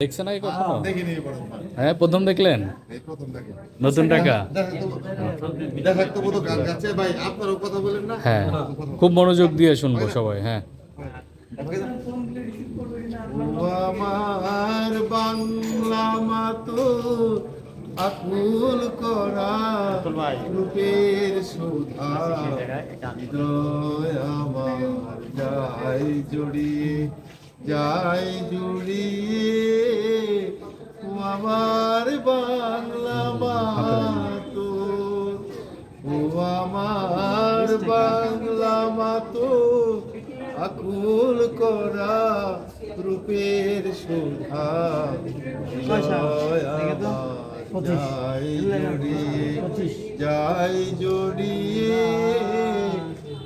দেখছেন আগে কখনো। হ্যাঁ প্রথম দেখলেন? নতুন টাকা? হ্যাঁ খুব মনোযোগ দিয়ে শুনব সবাই হ্যাঁ। আমার বাংলা মাতো আকুল করা রূপের সুধা। হৃদয় আমার জড়িয়ে। যাই জড়িয়ে আমার বাংলা মাতো ও আমার বাংলা মাতো আকুল করা রূপের শোভা যাই জড়িয়ে যাই জড়িয়ে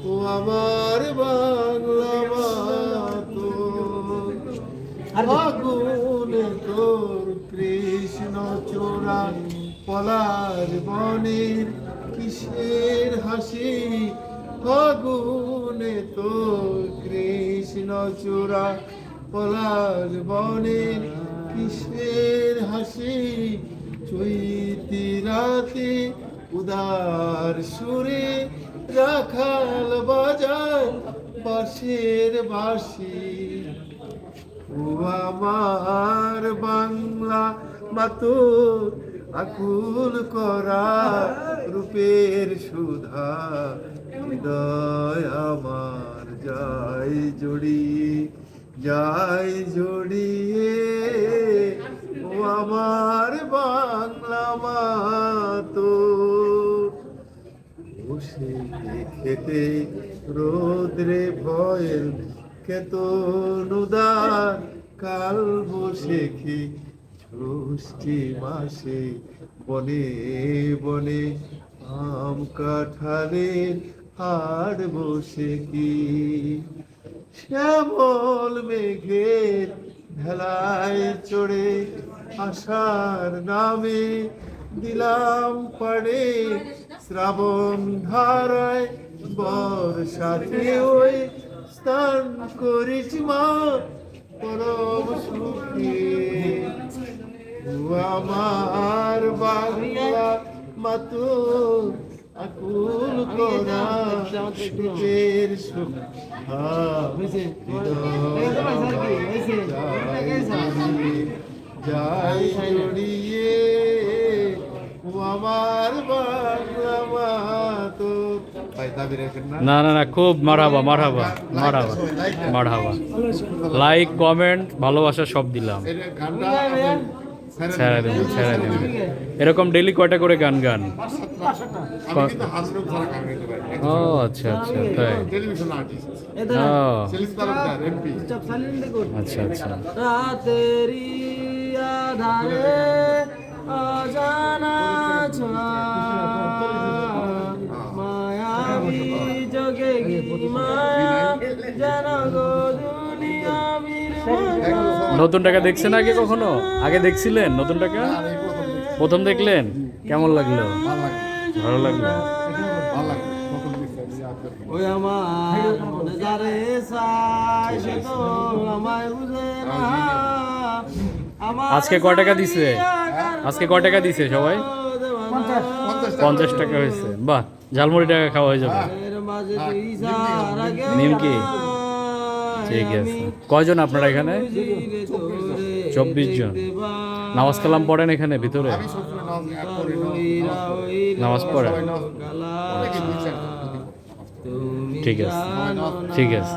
ও আমার বাংলা আগুনে তোর কৃষ্ণ চোরা পলার বনের কিসের হাসি? আগুনে তোর কৃষ্ণ চূড়া পলার বনের কিসের হাসি? চৈতি রাতে উদার সুরে রাখাল বাজার বাঁশের বাঁশি। ও আমার বাংলা মাতো আকুল করা রূপের সুধা। হৃদয় আমার যাই জড়িয়ে যাই জড়িয়ে। ও আমার বাংলা মাতো খেতে রোদ্রে ভয়ের খেত নুদার কাল বসে কি ষষ্ঠী মাসে বনে বনে আম কাঠালের হাড় বসে কি? শ্যামল মেঘের ভেলায় চড়ে আসার নামে দিলাম পাড়ে শ্রাবণ ধারায় বর্ষাতে ওই স্নান করিস মা পরম সুখে। আমার বাংলা মাতো আকুল করা সুখের সুখ। যাই জড়িয়ে না না না, খুব মারাবা মারাবা মারহাবা মারহাবা। লাইক কমেন্ট ভালোবাসা সব দিলাম। ছেড়ে দেবেন ছেড়ে দেবেন এরকম ডেলি কয়টা করে গান গান। ও আচ্ছা আচ্ছা তাই। আচ্ছা আচ্ছা। নতুন টাকা দেখছেন আগে কখনো? আগে দেখছিলেন নতুন টাকা প্রথম দেখলেন? কেমন লাগল? ভালো লাগল। ভালো লাগে প্রথম দেখছি আমি আপনার ওই আমার যারে চাই সে তো আমায় বুঝে না। আজকে ক টাকা দিছে? আজকে ক টাকা দিছে সবাই? পঞ্চাশ টাকা হয়েছে। বাহ ঝালমুড়ি টাকা খাওয়া হয়ে যাবে। নিমকি। ঠিক আছে। কয়জন আপনারা এখানে? চব্বিশ জন নামাজ কালাম পড়েন এখানে, ভিতরে? নামাজ পড়েন? ঠিক আছে ঠিক আছে